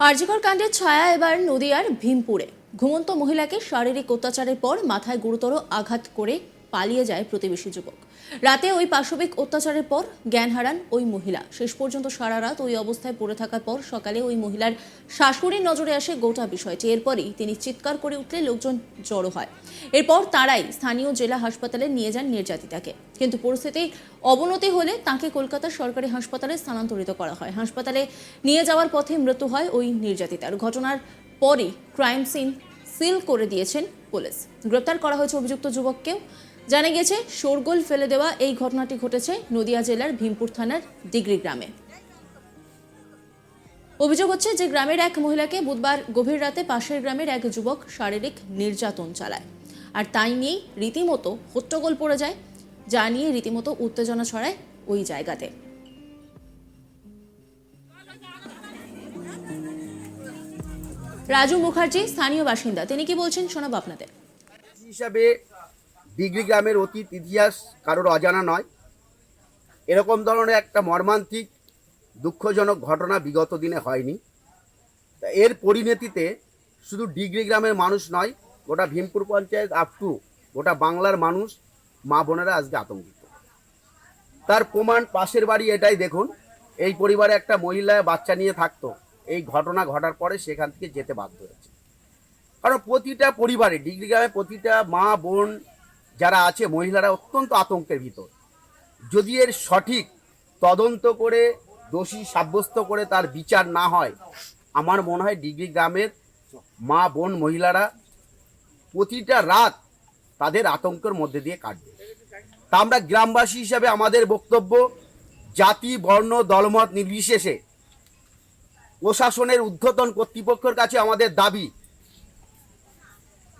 আরজিকর কাণ্ডের ছায়া এবার নদীয়ার ভীমপুরে। ঘুমন্ত মহিলাকে শারীরিক অত্যাচারের পর মাথায় গুরুতর আঘাত করে পালিয়ে যায় প্রতিবেশী যুবক। রাতে ওই পাশবিক অত্যাচারের পর জ্ঞান হারান ওই মহিলা। শেষ পর্যন্ত সারা রাত ওই অবস্থায় পড়ে থাকার পর সকালে ওই মহিলার শাশুড়ির নজরে আসে গোটা বিষয়টি। এরপরই তিনি চিৎকার করে উঠলে লোকজন জড়ো হয়। এরপর তারাই স্থানীয় জেলা হাসপাতালে নিয়ে যান নির্যাতিতাকে। কিন্তু পরিস্থিতি অবনতি হলে তাকে কলকাতার সরকারি হাসপাতালে স্থানান্তরিত করা হয়। হাসপাতালে নিয়ে যাওয়ার পথে মৃত্যু হয় ওই নির্যাতিতার। ঘটনার পরই ক্রাইম সিন সিল করে দিয়েছেন পুলিশ। গ্রেপ্তার করা হয়েছে অভিযুক্ত যুবককেও। জানা গেছে, শোরগোল ফেলে দেওয়া এই ঘটনাটি ঘটেছে নদিয়া জেলার ভীমপুর থানার ডিগ্রি গ্রামে। অভিযোগ হচ্ছে যে গ্রামের এক মহিলাকে বুধবার গভীর রাতে পাশের গ্রামের এক যুবক শারীরিক নির্যাতন চালায়। আর তাই নিয়েই রীতিমতো হট্টগোল পড়ে যায়, যা নিয়ে রীতিমতো উত্তেজনা ছড়ায় ওই জায়গাতে। রাজু মুখার্জি, স্থানীয় বাসিন্দা। তিনি কি বলছেন, শোনাবো আপনাদের। হিসাবে ডিগ্রি গ্রামের অতীত ইতিহাস কারোর অজানা নয়। এরকম ধরনের একটা মর্মান্তিক, দুঃখজনক ঘটনা বিগত দিনে হয়নি। এর পরিণতিতে শুধু ডিগ্রি গ্রামের মানুষ নয়, গোটা ভীমপুর পঞ্চায়েত আপ টু গোটা বাংলার মানুষ, মা বোনেরা আজকে আতঙ্কিত। তার প্রমাণ পাশের বাড়ি এটাই দেখুন, এই পরিবারে একটা মহিলা বাচ্চা নিয়ে থাকতো। এই ঘটনা ঘটার পরে সেখান থেকে যেতে বাধ্য হয়েছে। কারণ প্রতিটা পরিবারে, ডিগ্রি গ্রামে প্রতিটা মা বোন যারা আছে, মহিলারা অত্যন্ত আতঙ্কের ভিতর। যদি এর সঠিক তদন্ত করে, দোষী সাব্যস্ত করে তার বিচার না হয়, আমার মনে হয় ডিগ্রি গ্রামের মা, বোন, মহিলারা প্রতিটা রাত তাদের আতঙ্কের মধ্যে দিয়ে কাটবে। তা আমরা গ্রামবাসী হিসাবে আমাদের বক্তব্য, জাতি, বর্ণ, দলমত নির্বিশেষে প্রশাসনের ঊর্ধ্বতন কর্তৃপক্ষের কাছে আমাদের দাবি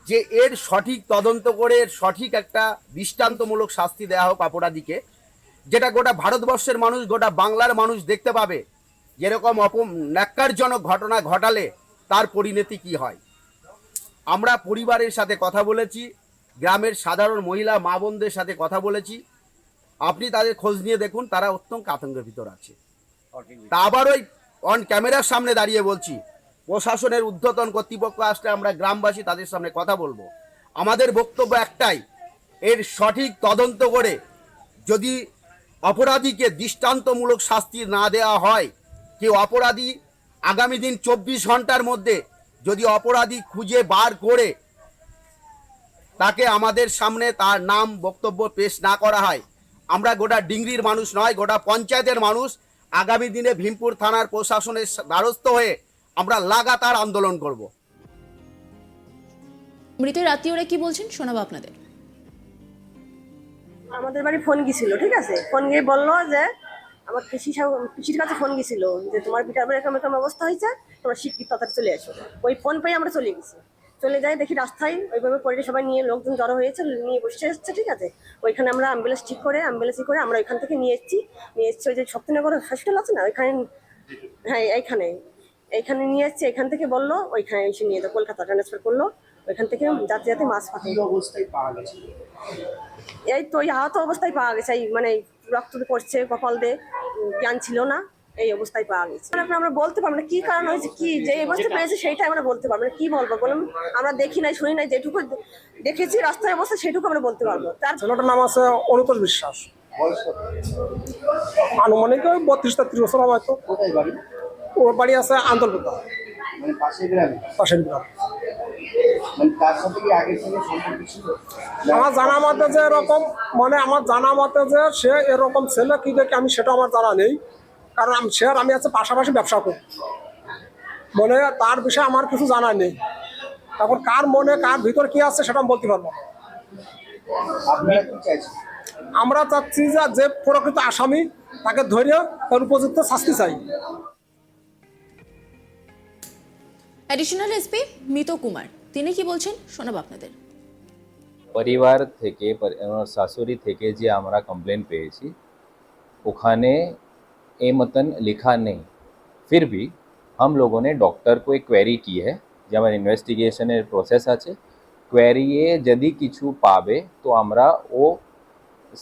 যে এর সঠিক তদন্ত করে এর সঠিক একটা দৃষ্টান্তমূলক শাস্তি দেওয়া হোক অপরাধীকে, যেটা গোটা ভারতবর্ষের মানুষ, গোটা বাংলার মানুষ দেখতে পাবে যেরকম অপ ন্যাক্কারজনক ঘটনা ঘটালে তার পরিণতি কি হয়। আমরা পরিবারের সাথে কথা বলেছি, গ্রামের সাধারণ মহিলা, মা বোনদের সাথে কথা বলেছি। আপনি তাদের খোঁজ নিয়ে দেখুন, তারা অত্যন্ত আতঙ্কের ভিতর আছে। তা আবার ওই অন ক্যামেরার সামনে দাঁড়িয়ে বলছি প্রশাসনের ঊর্ধ্বতন কর্তৃপক্ষ আসলে আমরা গ্রামবাসী তাদের সামনে কথা বলব। আমাদের বক্তব্য একটাই, এর সঠিক তদন্ত করে যদি অপরাধীকে দৃষ্টান্তমূলক শাস্তি না দেওয়া হয়, কেউ অপরাধী আগামী দিন চব্বিশ ঘণ্টার মধ্যে যদি অপরাধী খুঁজে বার করে তাকে আমাদের সামনে তার নাম, বক্তব্য পেশ না করা হয়, আমরা গোটা ডিংরির মানুষ নয়, গোটা পঞ্চায়েতের মানুষ আগামী দিনে ভীমপুর থানার প্রশাসনের দ্বারস্থ হয়ে আমরা লাগাতার আন্দোলন করব। মৃতের আত্মীয়রা কি বলছেন? শোনাবো আপনাদের। আমাদের বাড়ি ফোন গেছিল ঠিক আছে? ফোন গিয়ে বলল যে আমার পিসি সাহ- পিসির কাছে ফোন গেছিল যে তোমার পিঠার এরকম এরকম অবস্থা হয়েছে? তোমার শিক্ষিত তাড়াতাড়ি চলে আসো ওই ফোন পেয়ে আমরা চলে গেছি। চলে যাই দেখি রাস্তায় ওইভাবে পরে সবাই নিয়ে লোকজন জড়ো হয়েছে নিয়ে বসে এসছে ঠিক আছে? ওইখানে আমরা অ্যাম্বুলেন্স ঠিক করে অ্যাম্বুলেন্স করে আমরা ওইখান থেকে নিয়ে এসেছি। নিয়ে এসেছি ওই যে শক্তিনগর হসপিটাল আছে না? ওইখানে হ্যাঁ এইখানে। এইখানে নিয়ে এসেছি এখান থেকে বলল ওইখানে এসে নিয়ে যাও কলকাতা ট্রান্সফার করল ওইখান থেকে যাতে যাতে মাছ পাঠাই অবস্থায় পাওয়া গেছে। এই তো এই আহত অবস্থায় পাওয়া গেছে এই মানে রক্ত পড়ছে কপাল উম, জ্ঞান ছিল না এই অবস্থায় পাওয়া গেছে। তারপরে আমরা বলতে পারব না কি কারণ হয়েছে কি যে অবস্থা পেয়েছে সেইটা আমরা বলতে পারব না কি বলব? বলুন আমরা দেখি নাই শুনি নাই যেটুকু দেখেছি রাস্তায় অবস্থা সেটুকু আমরা বলতে পারব। তার ছেলেটার নাম আছে অনুতোষ বিশ্বাস। আনুমানিক বত্রিশ তেত্রিশ বছর হয়তো। কোথায় বাড়ি? ওর বাড়ি আছে আন্দোলনটা মানে পাশের গ্রাম? মানে আমার জানা মতে যে এরকম মানে আমার জানা মতে যে সে এরকম ছেলে কি দেখে আমি সেটা আমার জানা নেই। কারণ আমি সে আর আমি আছে পাশাপাশি ব্যবসা করি। মানে তার বিষয়ে আমার কিছু জানা নেই। এখন কার মনে কার ভিতর কি আছে সেটা আমি বলতে পারব আমরা চাচ্ছি যে যে প্রকৃত আসামি তাকে ধরে তার উপযুক্ত শাস্তি চাই। অ্যাডিশনাল এসপি মিত কুমার তিনি কি বলছেন? শোনাব আপনাদের। পরিবার থেকে আমার শাশুড়ি থেকে যে আমরা কমপ্লেন পেয়েছি, ওখানে এ মতন লিখা নেই। ফির ভি হাম লোগোনে ডক্টর কো কোয়ারি কি হ্যাঁ যেমন ইনভেস্টিগেশনের প্রসেস আছে। কোয়েরিয়ে যদি কিছু পাবে, তো আমরা ও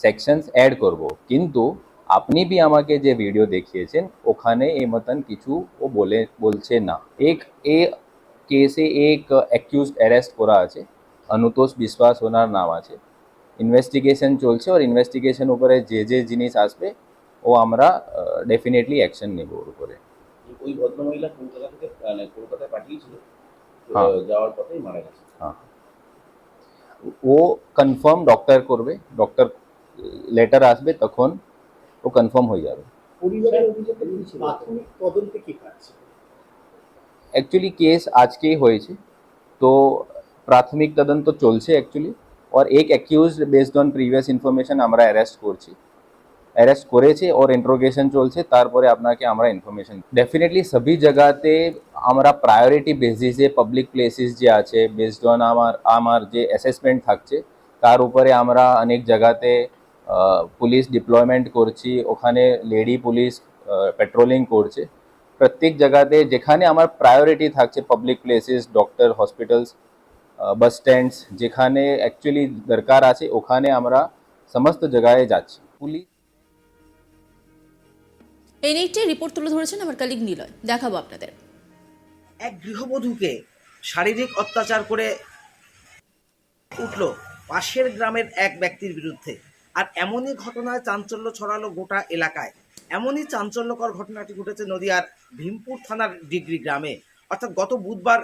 সেকশনস অ্যাড করব। কিন্তু আপনি বি আমাকে যে ভিডিও দেখিয়েছেন ওখানে এই মতন কিছু ও বলে বলছে না। এক এ কেসে এক অ্যাকিউজ অ্যারেস্ট করা আছে। অনুতোষ বিশ্বাস ওনার নাম আছে। ইনভেস্টিগেশন চলছে আর ইনভেস্টিগেশন উপরে যে যে জিনিস আসবে ও আমরা ডেফিনেটলি অ্যাকশন নেব ওর উপরে। ওই ভদ্রমহিলা কলকাতা থেকে মানে কলকাতায় পাঠিয়েছিল হ্যাঁ। যাওয়ার পথেই মারা গেছে। হ্যাঁ। ও কনফার্ম ডক্টর করবে। ডক্টর লেটার আসবে তখন ও কনফার্ম হয়ে যাবে পরিবারের অভিযোগ প্রাথমিক তদন্তে কি পাচ্ছে অ্যাকচুয়ালি কেস আজকেই হয়েছে তো প্রাথমিক তদন্ত চলছে অ্যাকচুয়ালি और एक accused based on previous information আমরা অ্যারেস্ট করছি অ্যারেস্ট করেছে ওর ইন্ট্রোগেশন চলছে তারপরে আপনাকে আমরা ইনফরমেশন ডেফিনেটলি সবই জায়গাতে আমরা প্রায়োরিটি বেসিসে পাবলিক প্লেসেস যে আছে বেসড অন আমার আমার যে অ্যাসেসমেন্ট থাকছে তার উপরে আমরা অনেক জায়গাতে পুলিশ ডিপ্লয়মেন্ট করছি ওখানে লেডি পুলিশ পেট্রোলিং করছে। প্রত্যেক জায়গাতে যেখানে আমার প্রায়োরিটি থাকছে public places doctor hospitals bus stands যেখানে অ্যাকচুয়ালি দরকার আছে ওখানে আমরা সমস্ত জায়গায় যাচ্ছি। পুলিশ এই নিয়ে একটি রিপোর্ট তুলে ধরেছেন আমার কালিক নিলয়। দেখাবো আপনাদের। এক গৃহবধূকে শারীরিক অত্যাচার করে উঠল পাশের গ্রামের এক ব্যক্তির বিরুদ্ধে। আর এমনই ঘটনায় চাঞ্চল্য ছড়ালো গোটা এলাকায়। এমনই চাঞ্চল্যকর ঘটনাটি ঘটেছে নদিয়ার ভীমপুর থানার ডিগ্রি গ্রামে। অর্থাৎ গত বুধবার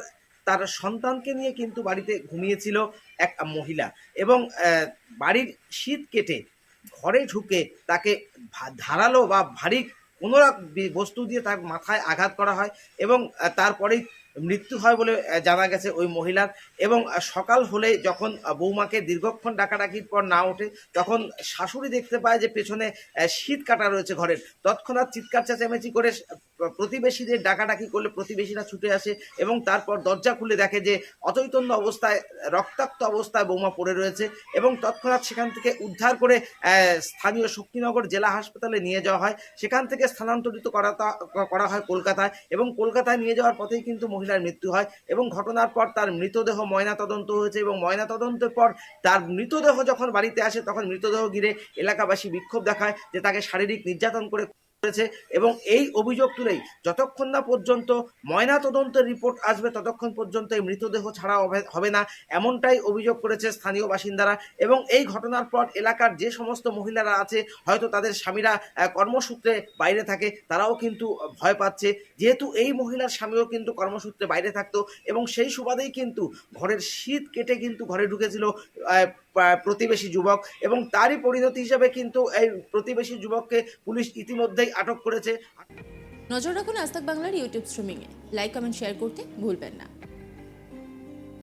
তার সন্তানকে নিয়ে কিন্তু বাড়িতে ঘুমিয়েছিল এক মহিলা এবং বাড়ির শীত কেটে ঘরে ঢুকে তাকে ধারালো বা ভারী কোনো বস্তু দিয়ে তার মাথায় আঘাত করা হয় এবং তারপরেই মৃত্যু হয় বলে জানা গেছে ওই মহিলার। এবং সকাল হলে যখন বৌমাকে দীর্ঘক্ষণ ডাকাডাকির পর না ওঠে, তখন শাশুড়ি দেখতে পায় যে পেছনে শীত কাটা রয়েছে ঘরের। তৎক্ষণাৎ চিৎকার, চেঁচামেচি করে প্রতিবেশীদের ডাকাডাকি করলে প্রতিবেশীরা ছুটে আসে এবং তারপর দরজা খুলে দেখে যে অচৈতন্য অবস্থায়, রক্তাক্ত অবস্থায় বৌমা পড়ে রয়েছে এবং তৎক্ষণাৎ সেখান থেকে উদ্ধার করে স্থানীয় শক্তিনগর জেলা হাসপাতালে নিয়ে যাওয়া হয়। সেখান থেকে স্থানান্তরিত করা করা হয় কলকাতায় এবং কলকাতায় নিয়ে যাওয়ার পথেই কিন্তু মহিলার মৃত্যু হয় এবং ঘটনার পর তার মৃতদেহ ময়নাতদন্ত হয়েছে এবং ময়নাতদন্তের পর তার মৃতদেহ যখন বাড়িতে আসে, তখন মৃতদেহ ঘিরে এলাকাবাসী বিক্ষোভ দেখায় যে তাকে শারীরিক নির্যাতন করে করেছে এবং এই অভিযোগ তুলেই যতক্ষণ না পর্যন্ত ময়না তদন্তের রিপোর্ট আসবে, ততক্ষণ পর্যন্ত এই মৃতদেহ ছাড়া হবে- না। এমনটাই অভিযোগ করেছে স্থানীয় বাসিন্দারা এবং এই ঘটনার পর এলাকার যে সমস্ত মহিলারা আছে, হয়তো তাদের স্বামীরা কর্মসূত্রে বাইরে থাকে, তারাও কিন্তু ভয় পাচ্ছে। যেহেতু এই মহিলার স্বামীও কিন্তু কর্মসূত্রে বাইরে থাকতো এবং সেই সুবাদেই কিন্তু ঘরের শীত কেটে কিন্তু ঘরে ঢুকেছিল প্রতিবেশী যুবক এবং তারই পরিণতি হিসাবে কিন্তু এই প্রতিবেশী যুবককে পুলিশ ইতিমধ্যেই আটক করেছে। নজর রাখুন আজ বাংলার ইউটিউব স্ট্রিমিংয়ে। লাইক, কমেন্ট, শেয়ার করতে ভুলবেন না।